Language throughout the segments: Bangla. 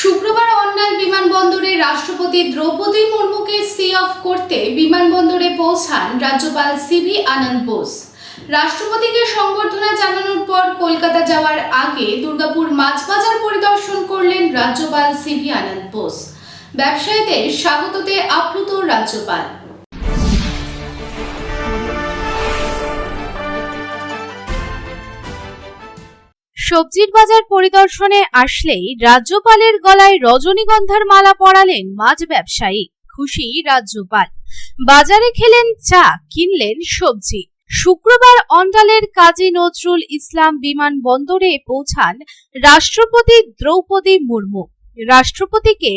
শুক্রবার অন্যাল বিমানবন্দরে রাষ্ট্রপতি দ্রৌপদী মুর্মুকে সি অফ করতে বিমানবন্দরে পৌঁছান রাজ্যপাল সিভি আনন্দ বোস। রাষ্ট্রপতিকে সংবর্ধনা জানানোর পর কলকাতা যাওয়ার আগে দুর্গাপুর মাছবাজার পরিদর্শন করলেন রাজ্যপাল সিভি আনন্দ বোস। ব্যবসায়ীদের স্বাগততে আপ্লুত রাজ্যপাল। সবজির বাজার পরিদর্শনে আসলেই রাজ্যপালের গলায় রজনীগন্ধার মালা পরালেন মাছ ব্যবসায়ী। খুশি রাজ্যপাল। বাজারে খেলেন চা, কিনলেন সবজি। শুক্রবার অন্ডালের কাজী নজরুল ইসলাম বিমানবন্দরে পৌঁছান রাষ্ট্রপতি দ্রৌপদী মুর্মু। রাষ্ট্রপতিকে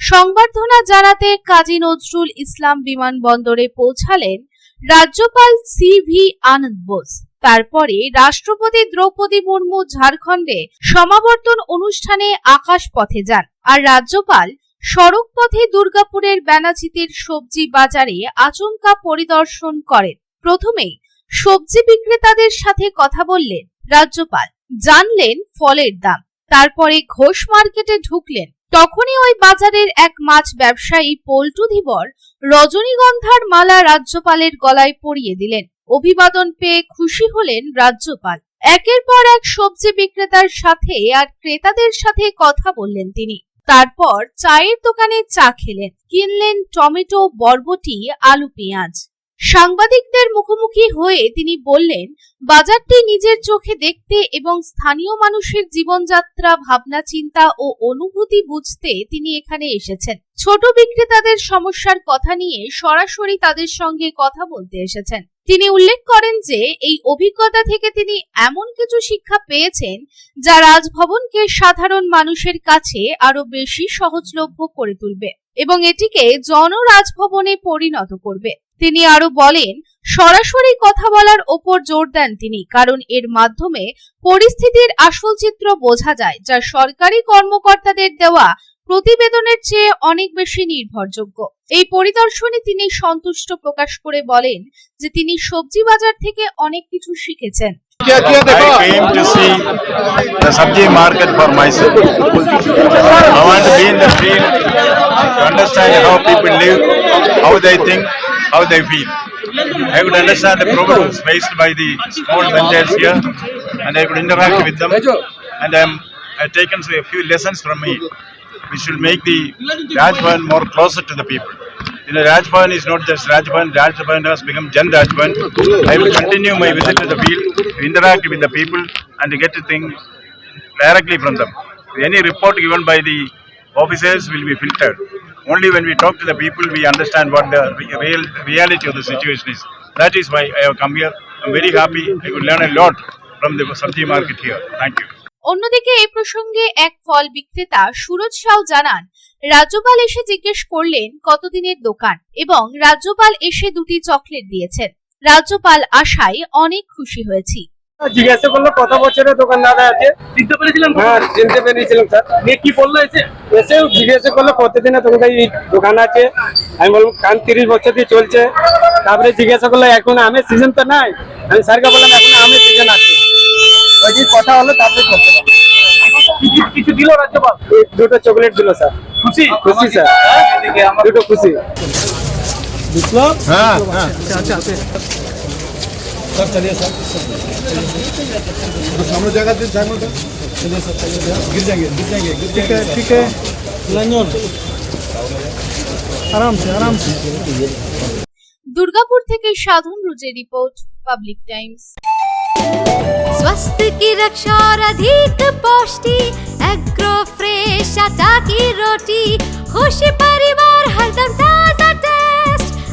সংবর্ধনা জানাতে কাজী নজরুল ইসলাম বিমানবন্দরে পৌঁছালেন রাজ্যপাল সি ভি আনন্দ বোস। তারপরে রাষ্ট্রপতি দ্রৌপদী মুর্মু ঝাড়খণ্ডে সমাবর্তন অনুষ্ঠানে আকাশ পথে যান আর রাজ্যপাল সড়ক পথে দুর্গাপুরের বেনাচিতির সবজি বাজারে আচমকা পরিদর্শন করেন। প্রথমেই সবজি বিক্রেতাদের সাথে কথা বললেন রাজ্যপাল। জানলেন ফলের দাম। তারপরে ঘোষ মার্কেটে ঢুকলেন তখনই ওই বাজারের এক মাছ ব্যবসায়ী পল্টু ধীবর রজনীগন্ধার মালা রাজ্যপালের গলায় পরিয়ে দিলেন। অভিবাদন পেয়ে খুশি হলেন রাজ্যপাল। একের পর এক সবজি বিক্রেতার সাথে আর ক্রেতাদের সাথে কথা বললেন তিনি। তারপর চায়ের দোকানে চা খেলেন। কিনলেন টমেটো, বরবটি, আলু পেঁয়াজ। সাংবাদিকদের মুখোমুখি হয়ে তিনি বললেন, বাজারটি নিজের চোখে দেখতে এবং স্থানীয় মানুষের জীবনযাত্রা, ভাবনা, চিন্তা ও অনুভূতি বুঝতে তিনি এখানে এসেছেন। ছোট বিক্রেতাদের সমস্যার কথা নিয়ে সরাসরি তাদের সঙ্গে কথা বলতে এসেছেন। তিনি উল্লেখ করেন যে, এই অভিজ্ঞতা থেকে তিনি এমন কিছু শিক্ষা পেয়েছেন যা রাজভবনকে সাধারণ মানুষের কাছে আরও বেশি সহজলভ্য করে তুলবে এবং এটিকে জনরাজভবনে পরিণত করবে। তিনি আরো বলেন সরাসরি কথা বলার ওপর জোর দেন তিনি কারণ এর মাধ্যমে পরিস্থিতির আসল চিত্র বোঝা যায় যা সরকারি কর্মকর্তাদের দেওয়া প্রতিবেদনের চেয়ে অনেক বেশি নির্ভরযোগ্য এই পরিদর্শনে তিনি সন্তুষ্ট প্রকাশ করে বলেন যে তিনি সবজি বাজার থেকে অনেক কিছু শিখেছেন क्या किया देखो I came to see the Sabji market for myself. I want to be in the field to understand how people live, how they think, How they feel. I could understand the problems faced by the small vendors here and I could interact with them and I'm, I've taken a few lessons from me which will make the Rajbhavan more closer to the people. You know, Rajbhavan is not just Rajbhavan, Rajbhavan has become Jan Rajbhavan. I will continue my visit to the field to interact with the people and to get to think directly from them. Any report given by the officers will be filtered. Only when we talk to the people, we understand what the real reality of the situation is. That is why I have come here. I'm very happy. I could learn a lot from the Sabji market here. Thank you. অন্যদিকে এ প্রসঙ্গে এক ফল বিক্রেতা সুরজ সাউ জানান রাজ্যপাল এসে জিজ্ঞেস করলেন কতদিনের দোকান এবং রাজ্যপাল এসে দুটি চকলেট দিয়েছেন রাজ্যপাল আশায় অনেক খুশি হয়েছি জিজ্ঞাসা করল কত বছরের দোকান দাদা আছে? চিনতে পেরেছিলেন হ্যাঁ চিনতে পেরেছিলাম স্যার। নিয়ে কি বলল এসে? এসে জিজ্ঞাসা করল কতদিনের তোমার এই দোকান আছে? আমি বললাম কান তিরিশ বছর দিয়ে চলছে। তারপরে জিজ্ঞাসা করল এখন আমের সিজন তো নাই? আমি স্যারকে বললাম এখন আমের সিজন আছে। ওই যে কথা হলো তারপরে করতে কিছু- কিছু দিল রাজ্যপাল? দুটো চকলেট দিল স্যার। খুশি? খুশি স্যার। দুটো খুশি। सामने जगह दिन सामने तो चलिए सर चलिए गिर जाएंगे गिर जाएंगे गिर जाएंगे ठीक है लंजन आराम से आराम से দুর্গাপুর থেকে সাধন রুজের রিপোর্ট পাবলিক টাইমস स्वास्थ्य की रक्षा और अधिक पौष्टि एग्रो फ्रेश आटा की रोटी खुशी परिवार हरदम ताजा टेस्ट